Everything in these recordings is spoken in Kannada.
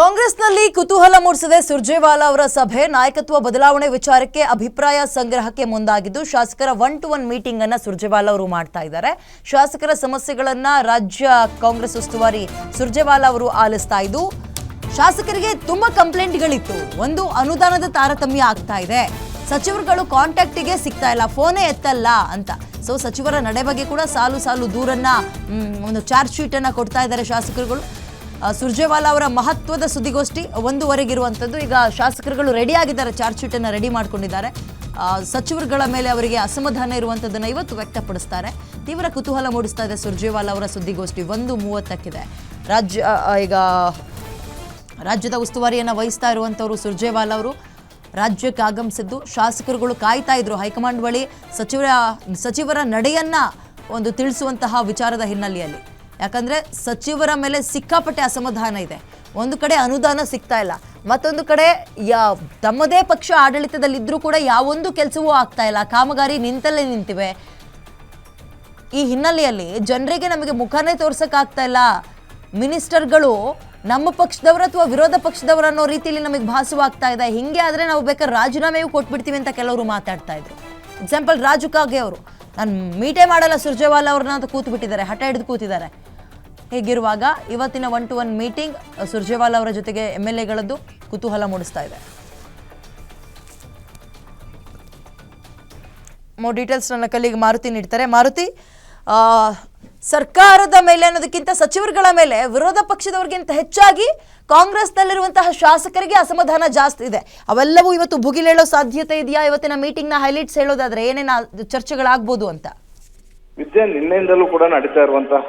ಕಾಂಗ್ರೆಸ್ನಲ್ಲಿ ಕುತೂಹಲ ಮೂಡಿಸಿದೆ ಸುರ್ಜೇವಾಲಾ ಅವರ ಸಭೆ ನಾಯಕತ್ವ ಬದಲಾವಣೆ ವಿಚಾರಕ್ಕೆ ಅಭಿಪ್ರಾಯ ಸಂಗ್ರಹಕ್ಕೆ ಮುಂದಾಗಿದ್ದು, ಶಾಸಕರ ಒನ್ ಟು ಒನ್ ಮೀಟಿಂಗ್ ಅನ್ನ ಸುರ್ಜೇವಾಲಾ ಅವರು ಮಾಡ್ತಾ ಇದ್ದಾರೆ. ಶಾಸಕರ ಸಮಸ್ಯೆಗಳನ್ನ ರಾಜ್ಯ ಕಾಂಗ್ರೆಸ್ ಉಸ್ತುವಾರಿ ಸುರ್ಜೇವಾಲಾ ಅವರು ಆಲಿಸ್ತಾ ಇದ್ದು, ಶಾಸಕರಿಗೆ ತುಂಬಾ ಕಂಪ್ಲೇಂಟ್ಗಳಿತ್ತು. ಒಂದು ಅನುದಾನದ ತಾರತಮ್ಯ ಆಗ್ತಾ ಇದೆ. ಸಚಿವರುಗಳು ಕಾಂಟ್ಯಾಕ್ಟಿಗೆ ಸಿಗ್ತಾ ಇಲ್ಲ, ಫೋನೇ ಎತ್ತಲ್ಲ ಅಂತ. ಸೊ ಸಚಿವರ ನಡೆ ಬಗ್ಗೆ ಕೂಡ ಸಾಲು ಸಾಲು ದೂರನ್ನ ಒಂದು ಚಾರ್ಜ್ ಶೀಟ್ ಅನ್ನ ಕೊಡ್ತಾ ಇದ್ದಾರೆ ಶಾಸಕರುಗಳು. ಸುರ್ಜೇವಾಲಾ ಅವರ ಮಹತ್ವದ ಸುದ್ದಿಗೋಷ್ಠಿ ಒಂದೂವರೆಗಿರುವಂಥದ್ದು. ಈಗ ಶಾಸಕರುಗಳು ರೆಡಿ ಆಗಿದ್ದಾರೆ ಚಾರ್ಜ್ ಶೀಟನ್ನು ರೆಡಿ ಮಾಡ್ಕೊಂಡಿದ್ದಾರೆ. ಸಚಿವರುಗಳ ಮೇಲೆ ಅವರಿಗೆ ಅಸಮಾಧಾನ ಇರುವಂಥದ್ದನ್ನು ಇವತ್ತು ವ್ಯಕ್ತಪಡಿಸ್ತಾರೆ. ತೀವ್ರ ಕುತೂಹಲ ಮೂಡಿಸ್ತಾ ಇದೆ ಸುರ್ಜೇವಾಲಾ ಅವರ ಸುದ್ದಿಗೋಷ್ಠಿ ಒಂದು ಮೂವತ್ತಕ್ಕಿದೆ ರಾಜ್ಯ ಈಗ ರಾಜ್ಯದ ಉಸ್ತುವಾರಿಯನ್ನು ವಹಿಸ್ತಾ ಇರುವಂಥವರು ಸುರ್ಜೇವಾಲ ಅವರು ರಾಜ್ಯಕ್ಕೆ ಆಗಮಿಸಿದ್ದು, ಶಾಸಕರುಗಳು ಕಾಯ್ತಾ ಇದ್ರು. ಹೈಕಮಾಂಡ್ ಬಳಿ ಸಚಿವರ ಸಚಿವರ ನಡೆಯನ್ನ ಒಂದು ತಿಳಿಸುವಂತಹ ವಿಚಾರದ ಹಿನ್ನೆಲೆಯಲ್ಲಿ. ಯಾಕಂದ್ರೆ ಸಚಿವರ ಮೇಲೆ ಸಿಕ್ಕಾಪಟ್ಟೆ ಅಸಮಾಧಾನ ಇದೆ. ಒಂದು ಕಡೆ ಅನುದಾನ ಸಿಗ್ತಾ ಇಲ್ಲ. ಮತ್ತೊಂದು ಕಡೆ ಯಾ, ತಮ್ಮದೇ ಪಕ್ಷ ಆಡಳಿತದಲ್ಲಿದ್ದರೂ ಕೂಡ ಯಾವೊಂದು ಕೆಲಸವೂ ಆಗ್ತಾ ಇಲ್ಲ. ಕಾಮಗಾರಿ ನಿಂತಲ್ಲೇ ನಿಂತಿವೆ. ಈ ಹಿನ್ನೆಲೆಯಲ್ಲಿ ಜನರಿಗೆ ನಮಗೆ ಮುಖನೇ ತೋರ್ಸೋಕ್ಕಾಗ್ತಾ ಇಲ್ಲ. ಮಿನಿಸ್ಟರ್ಗಳು ನಮ್ಮ ಪಕ್ಷದವರು ಅಥವಾ ವಿರೋಧ ಪಕ್ಷದವರು ಅನ್ನೋ ರೀತಿಯಲ್ಲಿ ನಮಗೆ ಭಾಸವಾಗ್ತಾ ಇದೆ. ಹಿಂಗೆ ಆದರೆ ನಾವು ಬೇಕಾದ್ರೆ ರಾಜೀನಾಮೆಯೂ ಕೊಟ್ಬಿಡ್ತೀವಿ ಅಂತ ಕೆಲವರು ಮಾತಾಡ್ತಾ ಇದ್ರು. ಎಕ್ಸಾಂಪಲ್ ರಾಜು ಕಾಗೆ ಅವರು. ನಾನು ಮೀಟೇ ಮಾಡಲ್ಲ ಸುರ್ಜೇವಾಲಾ ಅವ್ರನ್ನ ಅಂತ ಕೂತ್ಬಿಟ್ಟಿದ್ದಾರೆ. ಹಠ ಹಿಡಿದು ಕೂತಿದ್ದಾರೆ. ಹೀಗಿರುವಾಗ ಇವತ್ತಿನ one to one meeting Surjewala ಅವರ ಜೊತೆಗೆ ಎಂ ಎಲ್ ಎಗಳದ್ದು ಕುತೂಹಲ ಮೂಡಿಸ್ತಾ ಇದೆ. ಮೋರ್ ಡೀಟೇಲ್ಸ್ ನನ್ನ ಕಲ್ಲಿಗೆ ಮಾರುತಿ ನೀಡ್ತಾರೆ. ಮಾರುತಿ ಸರ್ಕಾರದ ಮೇಲೆ ಅನ್ನೋದಕ್ಕಿಂತ ಸಚಿವರುಗಳ ಮೇಲೆ ವಿರೋಧ ಪಕ್ಷದವ್ರಿಗಿಂತ ಹೆಚ್ಚಾಗಿ ಕಾಂಗ್ರೆಸ್ನಲ್ಲಿರುವಂತಹ ಶಾಸಕರಿಗೆ ಅಸಮಾಧಾನ ಜಾಸ್ತಿ ಇದೆ. ಅವೆಲ್ಲವೂ ಇವತ್ತು ಭುಗಿಲೇಳೋ ಸಾಧ್ಯತೆ ಇದೆಯಾ? ಇವತ್ತಿನ ಮೀಟಿಂಗ್ನ ಹೈಲೈಟ್ಸ್ ಹೇಳೋದಾದ್ರೆ ಏನೇನು ಚರ್ಚೆಗಳಾಗ್ಬೋದು ಅಂತ. ವಿದ್ಯೆ ನಿನ್ನೆಯಿಂದಲೂ ಕೂಡ ನಡೀತಾ ಇರುವಂತಹ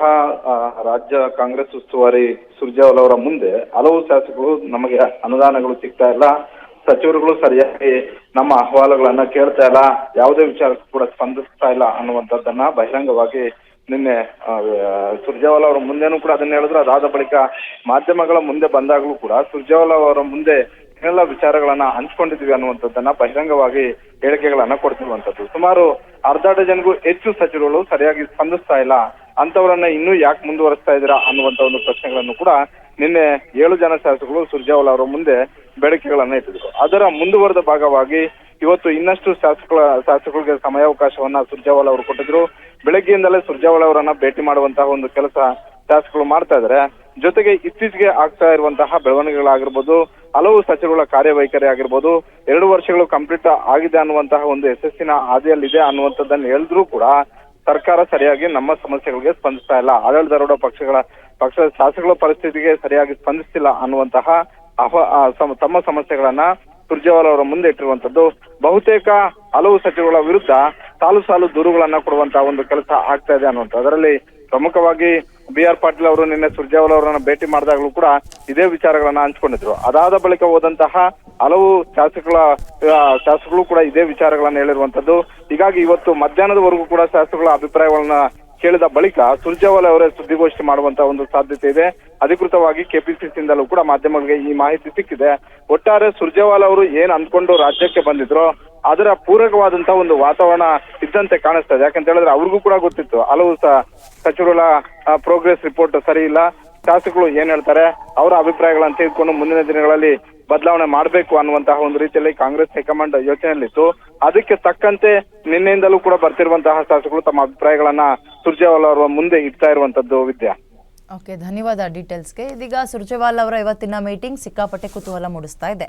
ರಾಜ್ಯ ಕಾಂಗ್ರೆಸ್ ಉಸ್ತುವಾರಿ ಸುರ್ಜೇವಾಲ್ ಅವರ ಮುಂದೆ ಹಲವು ಶಾಸಕರು ನಮಗೆ ಅನುದಾನಗಳು ಸಿಗ್ತಾ ಇಲ್ಲ. ಸಚಿವರುಗಳು ಸರಿಯಾಗಿ ನಮ್ಮ ಅಹವಾಲುಗಳನ್ನ ಕೇಳ್ತಾ ಇಲ್ಲ. ಯಾವುದೇ ವಿಚಾರಕ್ಕೂ ಕೂಡ ಸ್ಪಂದಿಸ್ತಾ ಇಲ್ಲ ಅನ್ನುವಂಥದ್ದನ್ನ ಬಹಿರಂಗವಾಗಿ ನಿನ್ನೆ ಸುರ್ಜೇವಾಲ ಅವರ ಮುಂದೆನೂ ಕೂಡ ಅದನ್ನ ಹೇಳಿದ್ರು. ಅದಾದ ಬಳಿಕ ಮಾಧ್ಯಮಗಳ ಮುಂದೆ ಬಂದಾಗಲೂ ಕೂಡ ಸುರ್ಜೇವಾಲ ಅವರ ಮುಂದೆ ಏನೆಲ್ಲ ವಿಚಾರಗಳನ್ನ ಹಂಚ್ಕೊಂಡಿದ್ವಿ ಅನ್ನುವಂಥದ್ದನ್ನ ಬಹಿರಂಗವಾಗಿ ಹೇಳಿಕೆಗಳನ್ನ ಕೊಡ್ತಿರುವಂತದ್ದು ಸುಮಾರು ಅರ್ಧ ಜನಗೂ ಹೆಚ್ಚು ಸಚಿವರುಗಳು ಸರಿಯಾಗಿ ಸ್ಪಂದಿಸ್ತಾ ಇಲ್ಲ. ಅಂತವರನ್ನ ಇನ್ನೂ ಯಾಕೆ ಮುಂದುವರಿಸ್ತಾ ಇದ್ದೀರಾ ಅನ್ನುವಂತ ಒಂದು ಪ್ರಶ್ನೆಗಳನ್ನು ಕೂಡ ನಿನ್ನೆ ಏಳು ಜನ ಶಾಸಕರು ಸುರ್ಜೇವಾಲ ಅವರ ಮುಂದೆ ಬೇಡಿಕೆಗಳನ್ನ ಇಟ್ಟಿದ್ರು. ಅದರ ಮುಂದುವರೆದ ಭಾಗವಾಗಿ ಇವತ್ತು ಇನ್ನಷ್ಟು ಶಾಸಕರ ಶಾಸಕರಿಗೆ ಸಮಯಾವಕಾಶವನ್ನ ಸುರ್ಜೇವಾಲ ಅವರು ಕೊಟ್ಟಿದ್ರು. ಬೆಳಗ್ಗೆಯಿಂದಲೇ ಸುರ್ಜೇವಾಲ ಅವರನ್ನ ಭೇಟಿ ಮಾಡುವಂತಹ ಒಂದು ಕೆಲಸ ಶಾಸಕರು ಮಾಡ್ತಾ ಇದ್ದಾರೆ. ಜೊತೆಗೆ ಇತ್ತೀಚೆಗೆ ಆಗ್ತಾ ಇರುವಂತಹ ಬೆಳವಣಿಗೆಗಳಾಗಿರ್ಬೋದು, ಹಲವು ಸಚಿವರುಗಳ ಕಾರ್ಯವೈಖರಿ ಆಗಿರ್ಬೋದು, ಎರಡು ವರ್ಷಗಳು ಕಂಪ್ಲೀಟ್ ಆಗಿದೆ ಅನ್ನುವಂತಹ ಒಂದು ಯಶಸ್ಸಿನ ಹಾದಿಯಲ್ಲಿದೆ ಅನ್ನುವಂಥದ್ದನ್ನು ಹೇಳಿದ್ರೂ ಕೂಡ ಸರ್ಕಾರ ಸರಿಯಾಗಿ ನಮ್ಮ ಸಮಸ್ಯೆಗಳಿಗೆ ಸ್ಪಂದಿಸ್ತಾ ಇಲ್ಲ. ಆಡಳಿತಾರೂಢ ಪಕ್ಷಗಳ, ಪಕ್ಷದ ಶಾಸಕರ ಪರಿಸ್ಥಿತಿಗೆ ಸರಿಯಾಗಿ ಸ್ಪಂದಿಸ್ತಿಲ್ಲ ಅನ್ನುವಂತಹ ಅಹ ತಮ್ಮ ಸಮಸ್ಯೆಗಳನ್ನ ಸುರ್ಜೇವಾಲ ಅವರ ಮುಂದೆ ಇಟ್ಟಿರುವಂತದ್ದು ಬಹುತೇಕ ಹಲವು ಸಚಿವಗಳ ವಿರುದ್ಧ ಸಾಲು ಸಾಲು ದೂರುಗಳನ್ನ ಕೊಡುವಂತಹ ಒಂದು ಕೆಲಸ ಆಗ್ತಾ ಇದೆ ಅನ್ನುವಂಥ ಅದರಲ್ಲಿ ಪ್ರಮುಖವಾಗಿ ಬಿ ಆರ್ ಪಾಟೀಲ್ ಅವರು ನಿನ್ನೆ ಸುರ್ಜೇವಾಲ ಅವರನ್ನ ಭೇಟಿ ಮಾಡಿದಾಗಲೂ ಕೂಡ ಇದೇ ವಿಚಾರಗಳನ್ನ ಹಂಚ್ಕೊಂಡಿದ್ರು. ಅದಾದ ಬಳಿಕ ಹೋದಂತಹ ಹಲವು ಶಾಸಕರ ಶಾಸಕರು ಕೂಡ ಇದೇ ವಿಚಾರಗಳನ್ನ ಹೇಳಿರುವಂತದ್ದು ಹೀಗಾಗಿ ಇವತ್ತು ಮಧ್ಯಾಹ್ನದವರೆಗೂ ಕೂಡ ಶಾಸಕರ ಅಭಿಪ್ರಾಯಗಳನ್ನ ಕೇಳಿದ ಬಳಿಕ ಸುರ್ಜೇವಾಲ ಅವರೇ ಸುದ್ದಿಗೋಷ್ಠಿ ಮಾಡುವಂತ ಒಂದು ಸಾಧ್ಯತೆ ಇದೆ. ಅಧಿಕೃತವಾಗಿ ಕೆಪಿಸಿಸಿಯಿಂದಲೂ ಕೂಡ ಮಾಧ್ಯಮಗಳಿಗೆ ಈ ಮಾಹಿತಿ ಸಿಕ್ಕಿದೆ. ಒಟ್ಟಾರೆ ಸುರ್ಜೇವಾಲ ಅವರು ಏನ್ ಅಂದ್ಕೊಂಡು ರಾಜ್ಯಕ್ಕೆ ಬಂದಿದ್ರು ಅದರ ಪೂರಕವಾದಂತ ಒಂದು ವಾತಾವರಣ ಇದ್ದಂತೆ ಕಾಣಿಸ್ತಾ ಇದೆ. ಯಾಕಂತ ಹೇಳಿದ್ರೆ ಅವ್ರಿಗೂ ಕೂಡ ಗೊತ್ತಿತ್ತು. ಹಲವು ಸಚಿವರುಗಳ ಪ್ರೋಗ್ರೆಸ್ ರಿಪೋರ್ಟ್ ಸರಿ ಇಲ್ಲ. ಶಾಸಕರು ಏನ್ ಹೇಳ್ತಾರೆ? ಅವರ ಅಭಿಪ್ರಾಯಗಳನ್ನು ತೆಗೆದುಕೊಂಡು ಮುಂದಿನ ದಿನಗಳಲ್ಲಿ ಬದಲಾವಣೆ ಮಾಡಬೇಕು ಅನ್ನುವಂತಹ ಒಂದು ರೀತಿಯಲ್ಲಿ ಕಾಂಗ್ರೆಸ್ ಹೈಕಮಾಂಡ್ ಯೋಚನೆಯಲ್ಲಿತ್ತು. ಅದಕ್ಕೆ ತಕ್ಕಂತೆ ನಿನ್ನೆಯಿಂದಲೂ ಕೂಡ ಬರ್ತಿರುವಂತಹ ಶಾಸಕರು ತಮ್ಮ ಅಭಿಪ್ರಾಯಗಳನ್ನ ಸುರ್ಜೇವಾಲ ಅವರ ಮುಂದೆ ಇಡ್ತಾ ಇರುವಂತದ್ದು ವಿದ್ಯಾ. ಓಕೆ ಧನ್ಯವಾದ ಡೀಟೇಲ್ಸ್ಗೆ. ಇದೀಗ ಸುರ್ಜೇವಾಲ್ ಅವರ ಇವತ್ತಿನ ಮೀಟಿಂಗ್ ಸಿಕ್ಕಾಪಟ್ಟೆ ಕುತೂಹಲ ಮೂಡಿಸ್ತಾ ಇದೆ.